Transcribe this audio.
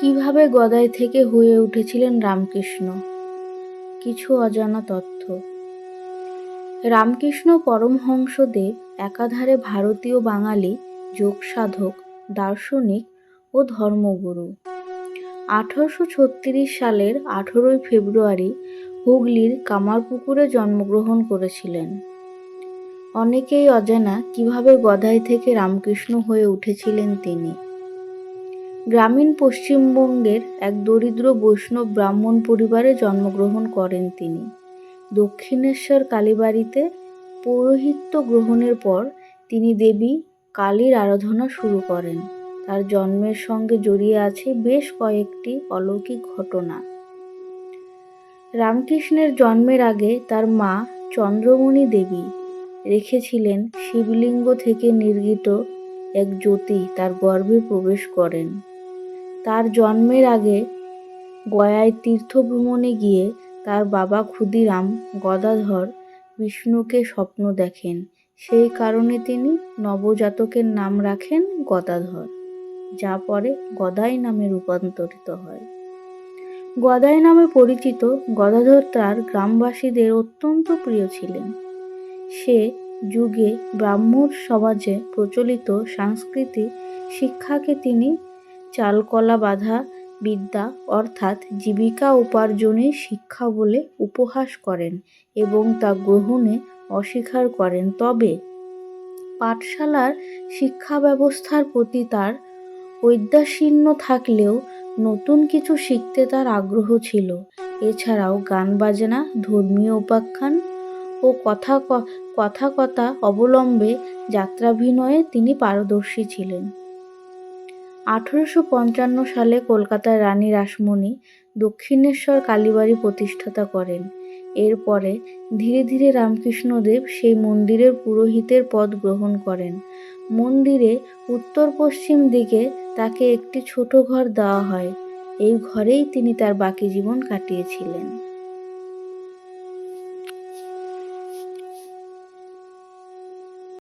কীভাবে গদাই থেকে হয়ে উঠেছিলেন রামকৃষ্ণ? কিছু অজানা তথ্য। রামকৃষ্ণ পরমহংসদেব, একাধারে ভারতীয় বাঙালি, যোগসাধক, দার্শনিক ও ধর্মগুরু। আঠারোশো ছত্রিশ সালের আঠেরোই ফেব্রুয়ারি হুগলির কামারপুকুরে জন্মগ্রহণ করেছিলেন। অনেকেই অজানা কীভাবে গদাই থেকে রামকৃষ্ণ হয়ে উঠেছিলেন তিনি। গ্রামীণ পশ্চিমবঙ্গের এক দরিদ্র বৈষ্ণব ব্রাহ্মণ পরিবারে জন্মগ্রহণ করেন তিনি। দক্ষিণেশ্বর কালীবাড়িতে পৌরোহিত্য গ্রহণের পর তিনি দেবী কালীর আরাধনা শুরু করেন। তার জন্মের সঙ্গে জড়িয়ে আছে বেশ কয়েকটি অলৌকিক ঘটনা। রামকৃষ্ণের জন্মের আগে তার মা চন্দ্রমণি দেবী রেখেছিলেন শিবলিঙ্গ থেকে নির্গিত এক জ্যোতি তার গর্ভে প্রবেশ করেন। তার জন্মের আগে গয়ায় তীর্থভ্রমণে গিয়ে তার বাবা ক্ষুদিরাম গদাধর বিষ্ণুকে স্বপ্ন দেখেন। সেই কারণে তিনি নবজাতকের নাম রাখেন গদাধর, যা পরে গদাই নামে রূপান্তরিত হয়। গদাই নামে পরিচিত গদাধর তার গ্রামবাসীদের অত্যন্ত প্রিয় ছিলেন। সে যুগে ব্রাহ্মণ সমাজে প্রচলিত সাংস্কৃতিক শিক্ষাকে তিনি চালকলা বাঁধা, বিদ্যা অর্থাৎ জীবিকা উপার্জনের শিক্ষা বলে উপহাস করেন এবং তা গ্রহণে অস্বীকার করেন। তবে পাঠশালার শিক্ষা ব্যবস্থার প্রতি তার ঔদাসীন্য থাকলেও নতুন কিছু শিখতে তার আগ্রহ ছিল। এছাড়াও গান বাজনা, ধর্মীয় উপাখ্যান ও কথা কথা কথা অবলম্বে যাত্রাভিনয়ে তিনি পারদর্শী ছিলেন। আঠেরোশো পঞ্চান্ন সালে কলকাতার রানী রাসমণি দক্ষিণেশ্বর কালীবাড়ি প্রতিষ্ঠাতা করেন। এরপরে ধীরে ধীরে রামকৃষ্ণদেব সেই মন্দিরের পুরোহিতের পদ গ্রহণ করেন। মন্দিরে উত্তর পশ্চিম দিকে তাকে একটি ছোট ঘর দেওয়া হয়। এই ঘরেই তিনি তার বাকি জীবন কাটিয়েছিলেন।